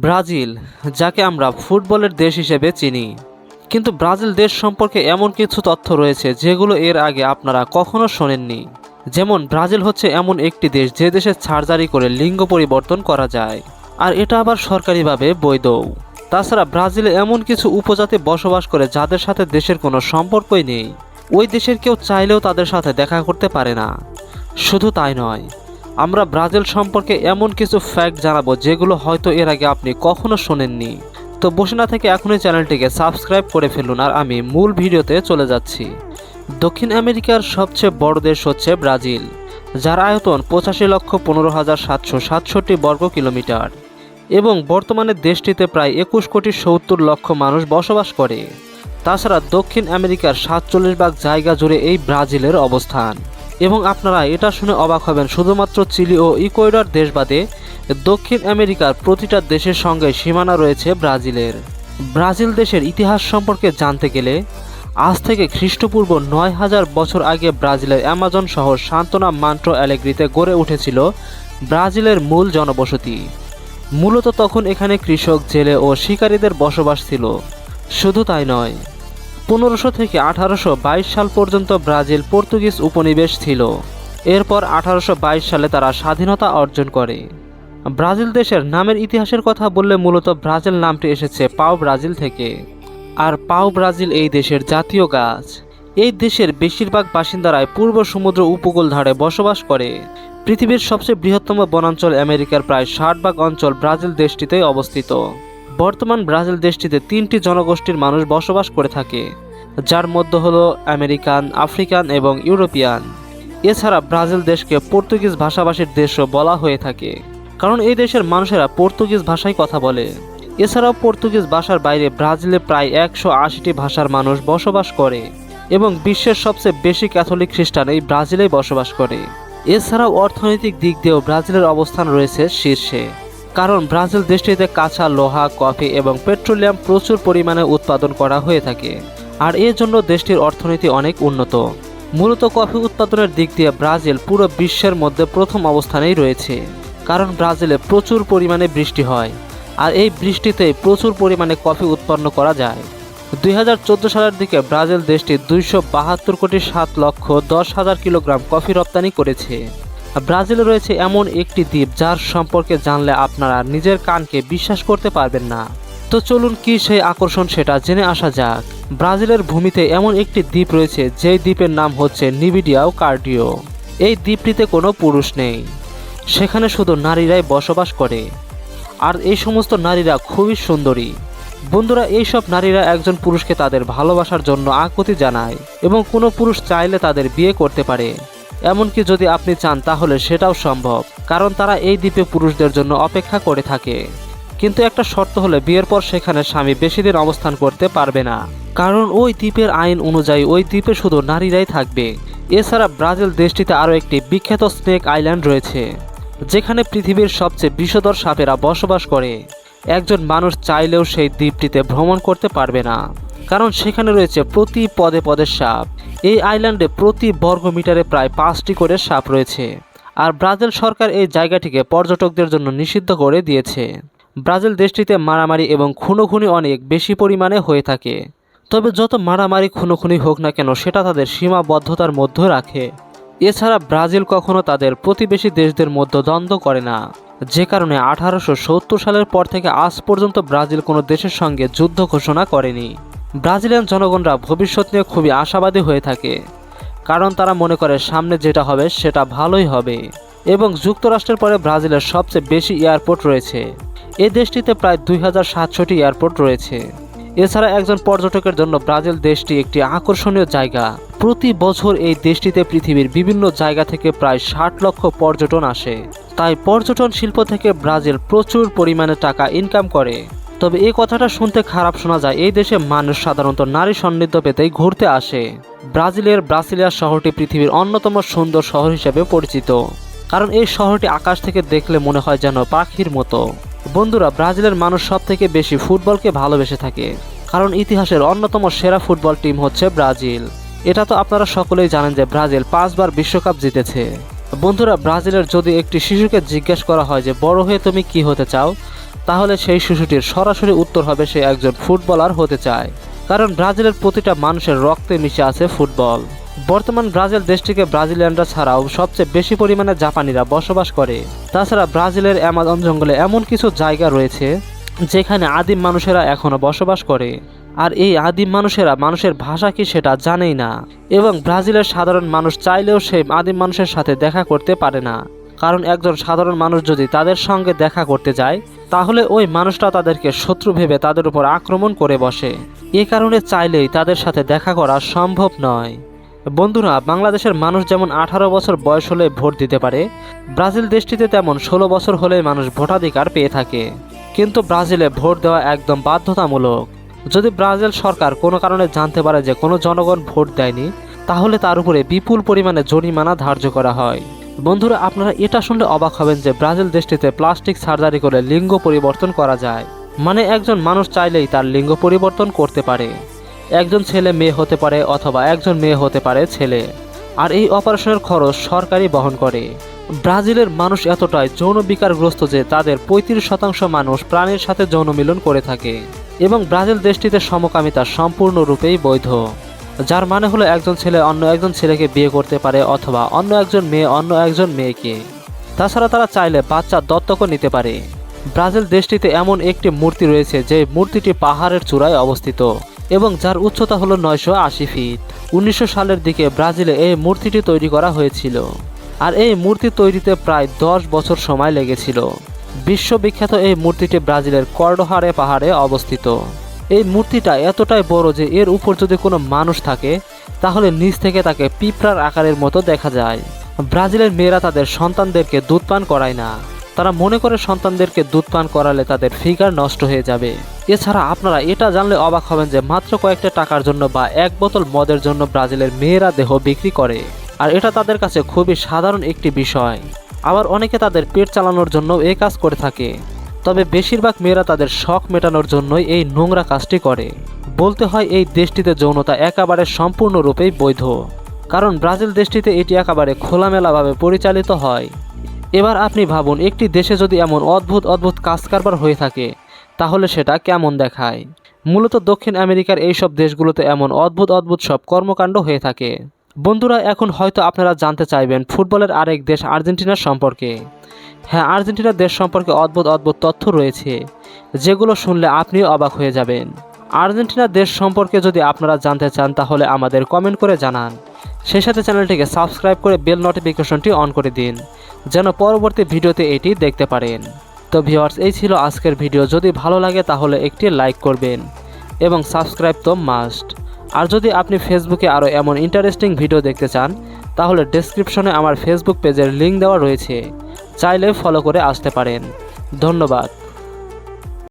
Brazil, যাকে আমরা ফুটবলের দেশ হিসেবে চিনি। কিন্তু ব্রাজিল দেশ সম্পর্কে এমন কিছু তথ্য রয়েছে যেগুলো এর আগে আপনারা কখনো শোনেননি। যেমন, ব্রাজিল হচ্ছে এমন একটি দেশ যে দেশে সার্জারি করে লিঙ্গ পরিবর্তন করা যায়, আর এটা আবার সরকারিভাবে বৈধও তাছাড়া ব্রাজিলে এমন কিছু উপজাতি বসবাস করে যাদের সাথে দেশের কোনো সম্পর্কই নেই। ওই দেশের কেউ চাইলেও তাদের সাথে দেখা করতে পারে না। শুধু তাই নয় আমরা ব্রাজিল সম্পর্কে এমন কিছু ফ্যাক্ট জানাব যেগুলো হয়তো এর আগে আপনি কখনো শোনেননি। তো বসে না থেকে এখনই চ্যানেলটিকে সাবস্ক্রাইব করে ফেলুন আর আমি মূল ভিডিওতে চলে যাচ্ছি। দক্ষিণ আমেরিকার সবচেয়ে বড় দেশ হচ্ছে ব্রাজিল, যার আয়তন পঁচাশি লক্ষ পনেরো হাজার সাতশো সাতষট্টি বর্গ কিলোমিটার এবং বর্তমানে দেশটিতে প্রায় একুশ কোটি সত্তর লক্ষ মানুষ বসবাস করে। তাছাড়া দক্ষিণ আমেরিকার সাতচল্লিশ ভাগ জায়গা জুড়ে এই ব্রাজিলের অবস্থান। এবং আপনারা এটা শুনে অবাক হবেন, শুধুমাত্র চিলি ও ইকুয়েডর দেশ বাদে দক্ষিণ আমেরিকার প্রতিটা দেশের সঙ্গে সীমানা রয়েছে ব্রাজিলের। ব্রাজিল দেশের ইতিহাস সম্পর্কে জানতে গেলে, আজ থেকে খ্রিস্টপূর্ব নয় হাজার বছর আগে ব্রাজিলের অ্যামাজন শহর সান্তনা মান্ট্রো অ্যালেগ্রিতে গড়ে উঠেছিল ব্রাজিলের মূল জনবসতি। মূলত তখন এখানে কৃষক, জেলে ও শিকারীদের বসবাস ছিল। শুধু তাই নয় পনেরোশো থেকে আঠারোশো বাইশ সাল পর্যন্ত ব্রাজিল পর্তুগিজ উপনিবেশ ছিল। এরপর আঠারোশো বাইশ সালে তারা স্বাধীনতা অর্জন করে। ব্রাজিল দেশের নামের ইতিহাসের কথা বললে মূলত ব্রাজিল নামটি এসেছে পাও ব্রাজিল থেকে। আর পাও ব্রাজিল এই দেশের জাতীয় গাছ। এই দেশের বেশিরভাগ বাসিন্দারাই পূর্ব সমুদ্র উপকূল ধারে বসবাস করে। পৃথিবীর সবচেয়ে বৃহত্তম বনাঞ্চল আমেরিকার প্রায় ষাট ভাগ অঞ্চল ব্রাজিল দেশটিতে অবস্থিত। বর্তমান ব্রাজিল দেশটিতে তিনটি জনগোষ্ঠীর মানুষ বসবাস করে থাকে, যার মধ্যে হলো আমেরিকান, আফ্রিকান এবং ইউরোপিয়ান। এছাড়া ব্রাজিল দেশকে পর্তুগিজ ভাষাভাষীর দেশও বলা হয়ে থাকে, কারণ এই দেশের মানুষেরা পর্তুগিজ ভাষায় কথা বলে। এছাড়াও পর্তুগিজ ভাষার বাইরে ব্রাজিলে প্রায় একশো আশিটি ভাষার মানুষ বসবাস করে এবং বিশ্বের সবচেয়ে বেশি ক্যাথলিক খ্রিস্টান এই ব্রাজিলেই বসবাস করে। এছাড়াও অর্থনৈতিক দিক দিয়েও ব্রাজিলের অবস্থান রয়েছে শীর্ষে। কারণ ব্রাজিল দেশটিতে কাঁচা লোহা, কফি এবং পেট্রোলিয়াম প্রচুর পরিমাণে উৎপাদন করা হয়ে থাকে। আর এর জন্য দেশটির অর্থনীতি অনেক উন্নত। মূলত কফি উৎপাদনের দিক দিয়ে ব্রাজিল পুরো বিশ্বের মধ্যে প্রথম অবস্থানেই রয়েছে। কারণ ব্রাজিলে প্রচুর পরিমাণে বৃষ্টি হয়, আর এই বৃষ্টিতে প্রচুর পরিমাণে কফি উৎপন্ন করা যায়। দুই হাজার চোদ্দ সালের দিকে ব্রাজিল দেশটি দুইশো বাহাত্তর কোটি সাত লক্ষ দশ হাজার কিলোগ্রাম কফি রপ্তানি করেছে। ব্রাজিলে রয়েছে এমন একটি দ্বীপ যার সম্পর্কে জানলে আপনারা নিজের কানকে বিশ্বাস করতে পারবেন না। তো চলুন কি সেই আকর্ষণ সেটা জেনে আসা যাক। ব্রাজিলের ভূমিতে এমন একটি দ্বীপ রয়েছে যেই দ্বীপের নাম হচ্ছে নিবিডিয়াও কার্ডিও। এই দ্বীপটিতে কোনো পুরুষ নেই। সেখানে শুধু নারীরাই বসবাস করে। আর এই সমস্ত নারীরা খুবই সুন্দরী। বন্ধুরা, এইসব নারীরা একজন পুরুষকে তাদের ভালোবাসার জন্য আকুতি জানায় এবং কোনো পুরুষ চাইলে তাদের বিয়ে করতে পারে। এমনকি যদি আপনি চান তাহলে সেটাও সম্ভব, কারণ তারা এই দ্বীপে পুরুষদের জন্য অপেক্ষা করে থাকে। কিন্তু একটা শর্ত হলে বিয়ের পর সেখানে স্বামী বেশি দিন অবস্থান করতে পারবে না। কারণ ওই দ্বীপের আইন অনুযায়ী ওই দ্বীপে শুধু নারীরাই থাকবে। এছাড়া ব্রাজিল দেশটিতে আরও একটি বিখ্যাত স্নেক আইল্যান্ড রয়েছে, যেখানে পৃথিবীর সবচেয়ে বিষধর সাপেরা বসবাস করে। একজন মানুষ চাইলেও সেই দ্বীপটিতে ভ্রমণ করতে পারবে না। কারণ সেখানে রয়েছে প্রতি পদে পদে সাপ। এই আইল্যান্ডে প্রতি বর্গ মিটারে প্রায় পাঁচটি করে সাপ রয়েছে। আর ব্রাজিল সরকার এই জায়গাটিকে পর্যটকদের জন্য নিষিদ্ধ করে দিয়েছে। ব্রাজিল দেশটিতে মারামারি এবং খুনোখুনি অনেক বেশি পরিমাণে হয়ে থাকে। তবে যত মারামারি খুনোখুনি হোক না কেন সেটা তাদের সীমাবদ্ধতার মধ্যে রাখে। এছাড়া ব্রাজিল কখনো তাদের প্রতিবেশী দেশদের মধ্যে দ্বন্দ্ব করে না। যে কারণে আঠারোশো সত্তর সালের পর থেকে আজ পর্যন্ত ব্রাজিল কোনো দেশের সঙ্গে যুদ্ধ ঘোষণা করেনি। ব্রাজিলিয়ান জনগণরা ভবিষ্যৎ নিয়ে খুবই আশাবাদী হয়ে থাকে, কারণ তারা মনে করে সামনে যেটা হবে সেটা ভালোই হবে। এবং যুক্তরাষ্ট্রের পরে ব্রাজিলের সবচেয়ে বেশি এয়ারপোর্ট রয়েছে। এই দেশটিতে প্রায় দুই হাজার সাতশোটি এয়ারপোর্ট রয়েছে। এছাড়া একজন পর্যটকের জন্য ব্রাজিল দেশটি একটি আকর্ষণীয় জায়গা। প্রতি বছর এই দেশটিতে পৃথিবীর বিভিন্ন জায়গা থেকে প্রায় ষাট লক্ষ পর্যটন আসে। তাই পর্যটন শিল্প থেকে ব্রাজিল প্রচুর পরিমাণে টাকা ইনকাম করে। তবে এই কথাটা শুনতে খারাপ শোনা যায়। এই দেশে মানুষ সাধারণত নারী সান্নিধ্য পেতেই ঘুরতে আসে। ব্রাজিলের ব্রাসিলিয়া শহরটি পৃথিবীর অন্যতম সুন্দর শহর হিসেবে পরিচিত। কারণ এই শহরটি আকাশ থেকে দেখলে মনে হয় যেন পাখির মতো। বন্ধুরা, ব্রাজিলের মানুষ সব থেকে বেশি ফুটবলকে ভালোবেসে থাকে। কারণ ইতিহাসের অন্যতম সেরা ফুটবল টিম হচ্ছে ব্রাজিল। এটা তো আপনারা সকলেই জানেন যে ব্রাজিল পাঁচবার বিশ্বকাপ জিতেছে। বন্ধুরা, ব্রাজিলের যদি একটি শিশুকে জিজ্ঞেস করা হয় যে, বড় হয়ে তুমি কি হতে চাও? তাহলে সেই শিশুটির সরাসরি উত্তর হবে সে একজন ফুটবলার হতে চায়। কারণ ব্রাজিলের প্রতিটা মানুষের রক্তে মিশে আছে ফুটবল। বর্তমান ব্রাজিল দেশটিকে ব্রাজিলিয়ানরা ছাড়াও সবচেয়ে বেশি পরিমাণে জাপানিরা বসবাস করে। তাছাড়া ব্রাজিলের অ্যামাজন জঙ্গলে এমন কিছু জায়গা রয়েছে, যেখানে আদিম মানুষেরা এখনও বসবাস করে। আর এই আদিম মানুষেরা মানুষের ভাষা কি সেটা জানেই না। এবং ব্রাজিলের সাধারণ মানুষ চাইলেও সেই আদিম মানুষের সাথে দেখা করতে পারে না। কারণ একজন সাধারণ মানুষ যদি তাদের সঙ্গে দেখা করতে যায়, তাহলে ওই মানুষটা তাদেরকে শত্রু ভেবে তাদের উপর আক্রমণ করে বসে। এ কারণে চাইলেই তাদের সাথে দেখা করা সম্ভব নয়। বন্ধুরা, বাংলাদেশের মানুষ যেমন আঠারো বছর বয়স হলে ভোট দিতে পারে, ব্রাজিল দেশটিতে তেমন ষোলো বছর হলে মানুষ ভোটাধিকার পেয়ে থাকে। কিন্তু ব্রাজিলে ভোট দেওয়া একদম বাধ্যতামূলক। যদি ব্রাজিল সরকার কোনো কারণে জানতে পারে যে কোনো জনগণ ভোট দেয়নি, তাহলে তার উপরে বিপুল পরিমাণে জরিমানা ধার্য করা হয়। বন্ধুরা, আপনারা এটা শুনলে অবাক হবেন যে ব্রাজিল দেশটিতে প্লাস্টিক সার্জারি করে লিঙ্গ পরিবর্তন করা যায়। মানে একজন মানুষ চাইলেই তার লিঙ্গ পরিবর্তন করতে পারে। একজন ছেলে মেয়ে হতে পারে অথবা একজন মেয়ে হতে পারে ছেলে। আর এই অপারেশনের খরচ সরকারই বহন করে। ব্রাজিলের মানুষ এতটাই যৌন বিকারগ্রস্ত যে তাদের পঁয়ত্রিশ শতাংশ মানুষ প্রাণীর সাথে যৌন মিলন করে থাকে। এবং ব্রাজিল দেশটিতে সমকামিতা সম্পূর্ণরূপেই বৈধ। যার মানে হলো একজন ছেলে অন্য একজন ছেলেকে বিয়ে করতে পারে অথবা অন্য একজন মেয়ে অন্য একজন মেয়েকে। তাছাড়া তারা চাইলে বাচ্চা দত্তকও নিতে পারে। ব্রাজিল দেশটিতে এমন একটি মূর্তি রয়েছে যে মূর্তিটি পাহাড়ের চূড়ায় অবস্থিত এবং যার উচ্চতা হলো নয়শো আশি ফিট। উনিশশো সালের দিকে ব্রাজিলে এই মূর্তিটি তৈরি করা হয়েছিল। আর এই মূর্তি তৈরিতে প্রায় দশ বছর সময় লেগেছিল। বিশ্ববিখ্যাত এই মূর্তিটি ব্রাজিলের কর্ডোহারে পাহাড়ে অবস্থিত। এই মূর্তিটা এতটাই বড় যে এর উপর যদি কোনো মানুষ থাকে, তাহলে নিচ থেকে তাকে পিঁপড়ার আকারের মতো দেখা যায়। ব্রাজিলের মেয়েরা তাদের সন্তানদেরকে দুধ পান করায় না। তারা মনে করে সন্তানদেরকে দুধ পান করালে তাদের ফিগার নষ্ট হয়ে যাবে। এছাড়া আপনারা এটা জানলে অবাক হবেন যে মাত্র কয়েকটা টাকার জন্য বা এক বোতল মদের জন্য ব্রাজিলের মেয়েরা দেহ বিক্রি করে। আর এটা তাদের কাছে খুবই সাধারণ একটি বিষয়। আবার অনেকে তাদের পেট চালানোর জন্য এ কাজ করে থাকে। তবে বেশিরভাগ মেয়েরা তাদের শখ মেটানোর জন্যই এই নোংরা কাজটি করে। বলতে হয় এই দেশটিতে যৌনতা একেবারে সম্পূর্ণরূপেই বৈধ। কারণ ব্রাজিল দেশটিতে এটি একেবারে খোলামেলাভাবে পরিচালিত হয়। এবার আপনি ভাবুন, একটি দেশে যদি এমন অদ্ভুত অদ্ভুত কাজ কারবার হয়ে থাকে, তাহলে সেটা কেমন দেখায়? মূলত দক্ষিণ আমেরিকার এইসব দেশগুলোতে এমন অদ্ভুত অদ্ভুত সব কর্মকাণ্ড হয়ে থাকে। বন্ধুরা, এখন হয়তো আপনারা জানতে চাইবেন ফুটবলের আরেক দেশ আর্জেন্টিনার সম্পর্কে। হ্যাঁ আর্জেন্টিনার দেশ সম্পর্কে অদ্ভুত অদ্ভুত তথ্য রয়েছে, যেগুলো শুনলে আপনিও অবাক হয়ে যাবেন। আর্জেন্টিনা দেশ সম্পর্কে যদি আপনারা জানতে চান, তাহলে আমাদের কমেন্ট করে জানান। সেই সাথে চ্যানেলটিকে সাবস্ক্রাইব করে বেল নোটিফিকেশনটি অন করে দিন, যেন পরবর্তী ভিডিওতে এটি দেখতে পারেন। তো ভিওয়ার্স এই ছিল আজকের ভিডিও। যদি ভালো লাগে, তাহলে একটি লাইক করবেন, এবং সাবস্ক্রাইব তো মাস্ট। আর যদি আপনি ফেসবুকে আরও এমন ইন্টারেস্টিং ভিডিও দেখতে চান, তাহলে ডেসক্রিপশনে আমার ফেসবুক পেজের লিঙ্ক দেওয়া রয়েছে। চাইলে ফলো করে আসতে পারেন। ধন্যবাদ।